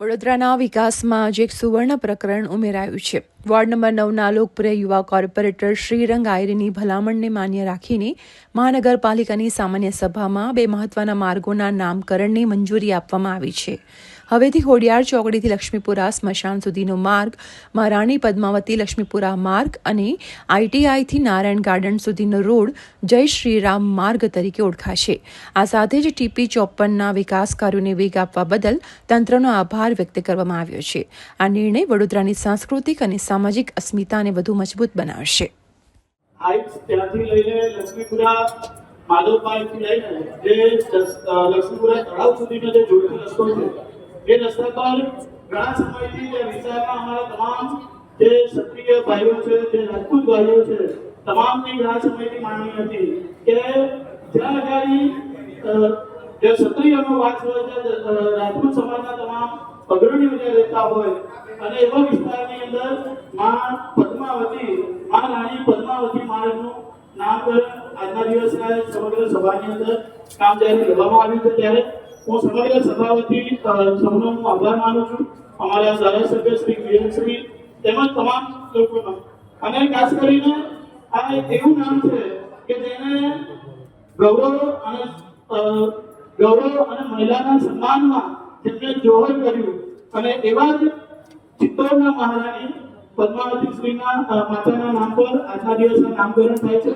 વડોદરાના વિકાસમાં આજે એક સુવર્ણ પ્રકરણ ઉમેરાયું છે. વોર્ડ નંબર નવના લોકપ્રિય યુવા કોર્પોરેટર શ્રીરંગ આયરીની ભલામણને માન્ય રાખીને મહાનગરપાલિકાની સામાન્ય સભામાં બે મહત્વના માર્ગોના નામકરણની મંજૂરી આપવામાં આવી છે. હવેથી હોડિયાર ચોકડીથી લક્ષ્મીપુરા સ્મશાન સુધીનો માર્ગ, મહારાણી પદ્માવતી લક્ષ્મીપુરા માર્ગ અને આઈટીઆઈથી નારાયણ ગાર્ડન સુધીનો રોડ જય શ્રીરામ માર્ગ તરીકે ઓળખાશે. આ સાથે જ ટીપી ચોપ્પનના વિકાસ કાર્યોને વેગ આપવા બદલ તંત્રનો આભાર વ્યક્ત કરવામાં આવ્યો છે. આ નિર્ણય વડોદરાની સાંસ્કૃતિક અને સામાજિક અસ્મિતાને વધુ મજબૂત બનાવશે. ત્યાંથી લઈને જે છે તમામ જે ક્ષત્રિય ભાઈઓ ઘણા સમયથી માંગણી હતી કે જ્યાં આગળ જે ક્ષત્રિયનો વાસ હોય છે રાજપૂત સમાજના તમામ અગ્રણીઓ રહેતા હોય અને એવા વિસ્તારની અંદરમાં પદ્માવતી, માં નાની પદ્માવતી માર્ગનું નામકરણ આજના દિવસના સમગ્ર સભાની અંદર કામ જ્યારે લેવામાં આવ્યું છે, ત્યારે હું સમગ્ર સભા વતી સૌનો હું આભાર માનું છું. અમારા ધારાસભ્ય શ્રી શ્રી તેમજ તમામ લોકોનો. અને ખાસ કરીને આ એક એવું નામ છે કે જેને ગૌરવ અને ગૌરવ અને મહિલાના સન્માનમાં જેમને જોહર કર્યું. અને એવા જ ચિત્તોડના મહારાણી પદ્માવતી શ્રીના માતાના નામ પર આજના નામકરણ થાય છે.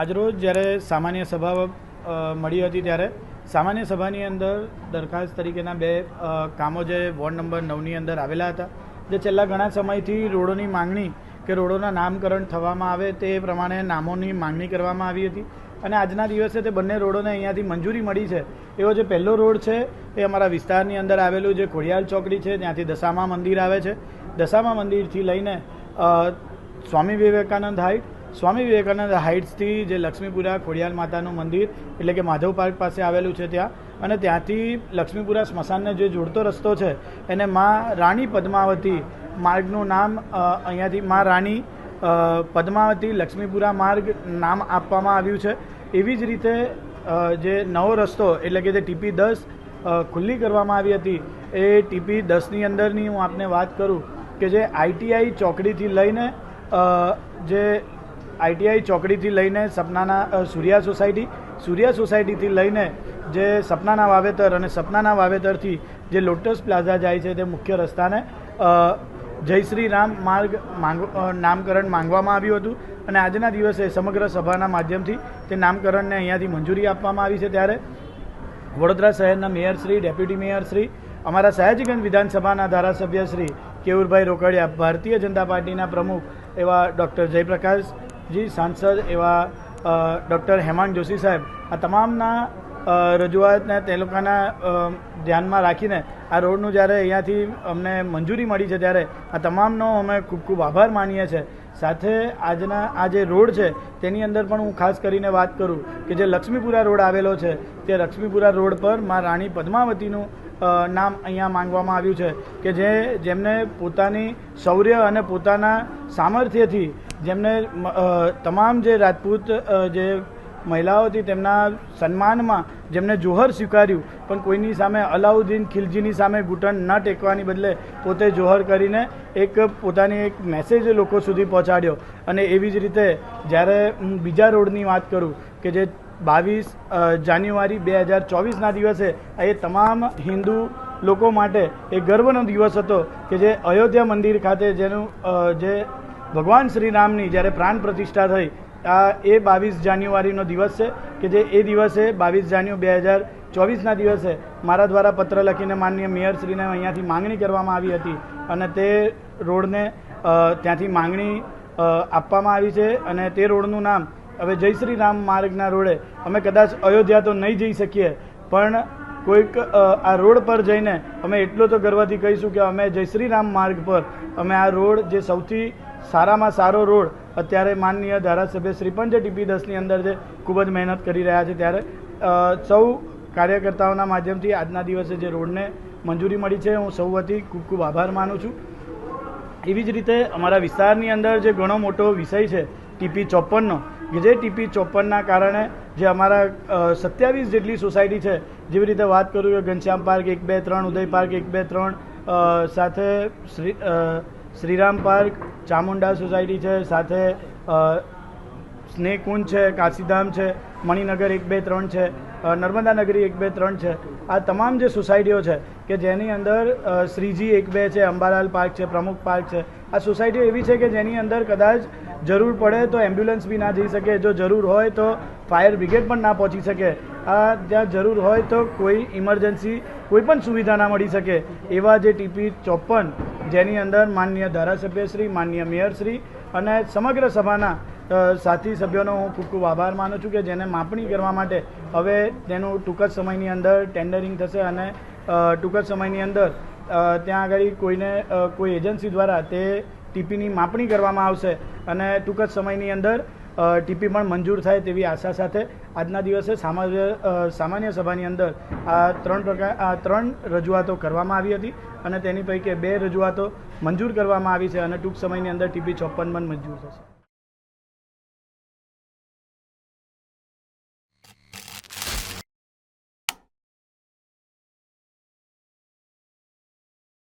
આજરોજ જ્યારે સામાન્ય સભા મળી હતી ત્યારે સામાન્ય સભાની અંદર દરખાસ્ત તરીકેના બે કામો જે વોર્ડ નંબર નવની અંદર આવેલા હતા, જે છેલ્લા ઘણા સમયથી રોડોની માંગણી કે રોડોના નામકરણ થવામાં આવે તે પ્રમાણે નામોની માંગણી કરવામાં આવી હતી. અને આજના દિવસે તે બંને રોડોને અહીંયાથી મંજૂરી મળી છે. એવો જે પહેલો રોડ છે, એ અમારા વિસ્તારની અંદર આવેલું જે ખોડિયાલ ચોકડી છે, ત્યાંથી દશામા મંદિર આવે છે. દશામા મંદિરથી લઈને સ્વામી વિવેકાનંદ હાઇટ સ્વામી વિવેકાનંદ હાઇટ્સથી જે લક્ષ્મીપુરા ખોડિયાલ માતાનું મંદિર, એટલે કે માધવ પાર્ક પાસે આવેલું છે ત્યાં. અને ત્યાંથી લક્ષ્મીપુરા સ્મશાનને જે જોડતો રસ્તો છે, એને માં રાણી પદ્માવતી માર્ગનું નામ અહીંયાથી માં રાણી પદ્માવતી લક્ષ્મીપુરા માર્ગ નામ આપવામાં આવ્યું છે. એવી જ રીતે જે નવો રસ્તો, એટલે કે જે ટીપી દસ ખુલ્લી કરવામાં આવી હતી, એ ટીપી દસની અંદરની હું આપને વાત કરું કે જે આઈટીઆઈ ચોકડીથી લઈને જે આઈટીઆઈ ચોકડીથી લઈને સપનાના સૂર્યા સોસાયટી, સૂર્યા સોસાયટીથી લઈને જે સપનાના વાવેતર અને સપનાના વાવેતરથી જે લોટસ પ્લાઝા જાય છે તે મુખ્ય રસ્તાને જય શ્રી રામ માર્ગ, માંગ નામકરણ માંગવામાં આવ્યું હતું અને આજના દિવસે સમગ્ર સભાના માધ્યમથી તે નામકરણને અહીંયાથી મંજૂરી આપવામાં આવી છે ત્યારે વડોદરા શહેરના mayor Shri, deputy mayor Shri, અમારા સયાજીગંજ વિધાનસભાના ધારાસભ્ય શ્રી કેવુરભાઈ રોકડિયા, ભારતીય જનતા પાર્ટીના પ્રમુખ એવા ડૉક્ટર જયપ્રકાશજી, સાંસદ એવા ડૉક્ટર હેમાંગ જોશી સાહેબ, આ તમામના રજૂઆતને તે લોકોના ધ્યાનમાં રાખીને આ રોડનું જ્યારે અહીંયાથી અમને મંજૂરી મળી છે ત્યારે આ તમામનો અમે ખૂબ ખૂબ આભાર માનીએ છીએ. સાથે આજના, આ જે રોડ છે, તેની અંદર પણ હું ખાસ કરીને વાત કરું કે જે લક્ષ્મીપુરા રોડ આવેલો છે, તે લક્ષ્મીપુરા રોડ પરમાં રાણી પદ્માવતીનું નામ અહીંયા માંગવામાં આવ્યું છે કે જે, જેમને પોતાની શૌર્ય અને પોતાના સામર્થ્યથી જેમને તમામ જે રાજપૂત જે મહિલાઓ હતી તેમના સન્માનમાં જેમને જોહર સ્વીકાર્યું, પણ કોઈની સામે અલાઉદ્દીન ખિલજીની સામે ઘૂંટણ ન ટેકવાની બદલે પોતે જોહર કરીને એક પોતાની એક મેસેજ લોકો સુધી પહોંચાડ્યો. અને એવી જ રીતે જ્યારે હું બીજા રોડની વાત કરું કે જે બાવીસ જાન્યુઆરી બે હજાર ચોવીસના દિવસે એ તમામ હિન્દુ લોકો માટે એ ગર્વનો દિવસ હતો કે જે અયોધ્યા મંદિર ખાતે જેનું જે ભગવાન શ્રી રામની જ્યારે પ્રાણ પ્રતિષ્ઠા થઈ આ એ બાવીસ જાન્યુઆરીનો દિવસ છે કે જે એ દિવસે બાવીસ જાન્યુ બે હજાર ચોવીસના દિવસે મારા દ્વારા પત્ર લખીને માનનીય મેયરશ્રીને અહીંયાથી માંગણી કરવામાં આવી હતી અને તે રોડને ત્યાંથી માંગણી આપવામાં આવી છે અને તે રોડનું નામ હવે જય શ્રી રામ માર્ગના રોડે અમે કદાચ અયોધ્યા તો નહીં જઈ શકીએ, પણ કોઈક આ રોડ પર જઈને અમે એટલો તો ગર્વથી કહીશું કે અમે જય શ્રી રામ માર્ગ પર અમે આ રોડ જે સૌથી સારામાં સારો રોડ અત્યારે માનનીય ધારાસભ્ય શ્રી પણ જે ટીપી દસની અંદર જે ખૂબ જ મહેનત કરી રહ્યા છે ત્યારે સૌ કાર્યકર્તાઓના માધ્યમથી આજના દિવસે જે રોડને મંજૂરી મળી છે, હું સૌ વતી ખૂબ ખૂબ આભાર માનું છું. એવી જ રીતે અમારા વિસ્તારની અંદર જે ઘણો મોટો વિષય છે ટીપી ચોપ્પનનો, કે જે ટીપી ચોપનના કારણે જે અમારા સત્યાવીસ જેટલી સોસાયટી છે, જેવી રીતે વાત કરું કે ઘનશ્યામ પાર્ક એક બે ત્રણ, ઉદય પાર્ક એક બે ત્રણ સાથે શ્રી શ્રીરામ પાર્ક, ચામુંડા સોસાયટી છે, સાથે સ્નેહકુંજ છે, કાશીધામ છે, મણિનગર એક બે ત્રણ છે નર્મદા નગરી એક બે ત્રણ છે. આ તમામ જે સોસાયટીઓ છે, કે જેની અંદર શ્રીજી એક બે છે, અંબાલાલ પાર્ક છે, પ્રમુખ પાર્ક છે, આ સોસાયટીઓ એવી છે કે જેની અંદર કદાચ જરૂર પડે તો એમ્બ્યુલન્સ બી ના જઈ શકે, જો જરૂર હોય તો ફાયર બ્રિગેડ પણ ના પહોંચી શકે. આ ત્યાં જરૂર હોય તો કોઈ ઇમરજન્સી કોઈ પણ સુવિધા ના મળી શકે. એવા જે ટીપી ચોપન જેની અંદર માનનીય ધારાસભ્યશ્રી માનનીય મેયરશ્રી અને સમગ્ર સભાના સાથી સભ્યોનો હું ખૂબ ખૂબ આભાર માનું છું કે જેને માપણી કરવા માટે હવે તેનું ટૂંક જ સમયની અંદર ટેન્ડરિંગ થશે અને ટૂંક જ સમયની અંદર ત્યાં આગળ કોઈને કોઈ એજન્સી દ્વારા તે ટીપીની માપણી કરવામાં આવશે અને ટૂંક જ સમયની અંદર ટીપી પણ મંજૂર થાય તેવી આશા સાથે આજના દિવસે સામાન્ય સામાન્ય સભાની અંદર આ ત્રણ પ્રકાર આ ત્રણ રજૂઆતો કરવામાં આવી હતી અને તેની પૈકી બે રજૂઆતો મંજૂર કરવામાં આવી છે અને ટૂંક સમયની અંદર ટીપી ચોપન પણ મંજૂર થશે.